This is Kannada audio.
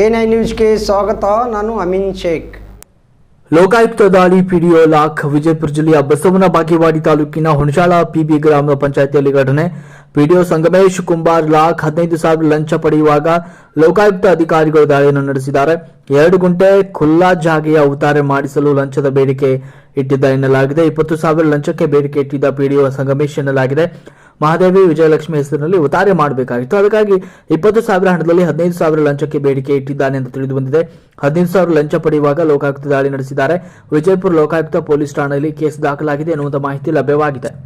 ಎ ನೈನ್ ನ್ಯೂಸ್ಗೆ ಸ್ವಾಗತ, ನಾನು ಅಮೀನ್ ಶೇಖ್. ಲೋಕಾಯುಕ್ತ ದಾಳಿ ಪಿಡಿಒ ಲಾಖ್ ವಿಜಯಪುರ ಜಿಲ್ಲೆಯ ಬಸವನ ಬಾಗೇವಾಡಿ ತಾಲೂಕಿನ ಹುಣಸಾಳ ಪಿಬಿ ಗ್ರಾಮ ಪಂಚಾಯತಿಯಲ್ಲಿ ಘಟನೆ. ಪಿಡಿಒ ಸಂಗಮೇಶ್ ಕುಂಬಾರ್ ಲಾಖ್ ಹದಿನೈದು ಸಾವಿರ ಲಂಚ ಪಡೆಯುವಾಗ ಲೋಕಾಯುಕ್ತ ಅಧಿಕಾರಿಗಳು ದಾಳಿಯನ್ನು ನಡೆಸಿದ್ದಾರೆ. ಎರಡು ಗುಂಟೆ ಖುಲ್ಲಾ ಜಾಗೆಯ ಉತ್ತಾರೆ ಮಾಡಿಸಲು ಲಂಚದ ಬೇಡಿಕೆ ಇಟ್ಟಿದ್ದ ಎನ್ನಲಾಗಿದೆ. ಇಪ್ಪತ್ತು ಸಾವಿರ ಲಂಚಕ್ಕೆ ಬೇಡಿಕೆ ಇಟ್ಟಿದ್ದ ಪಿಡಿಒ ಸಂಗಮೇಶ್ ಎನ್ನಲಾಗಿದೆ. ಮಹಾದೇವಿ ವಿಜಯಲಕ್ಷ್ಮಿ ಹೆಸರಿನಲ್ಲಿ ಉತ್ತಾರೆ ಮಾಡಬೇಕಾಗಿತ್ತು. ಅದಕ್ಕಾಗಿ ಇಪ್ಪತ್ತು ಸಾವಿರ ಹಣದಲ್ಲಿ ಹದಿನೈದು ಸಾವಿರ ಲಂಚಕ್ಕೆ ಬೇಡಿಕೆ ಇಟ್ಟಿದ್ದಾನೆ ಎಂದು ತಿಳಿದು ಬಂದಿದೆ. ಹದಿನೈದು ಸಾವಿರ ಲಂಚ ಪಡೆಯುವಾಗ ಲೋಕಾಯುಕ್ತ ದಾಳಿ ನಡೆಸಿದ್ದಾರೆ. ವಿಜಯಪುರ ಲೋಕಾಯುಕ್ತ ಪೊಲೀಸ್ ಠಾಣೆಯಲ್ಲಿ ಕೇಸ್ ದಾಖಲಾಗಿದೆ ಎನ್ನುವಂತಹ ಮಾಹಿತಿ ಲಭ್ಯವಾಗಿದೆ.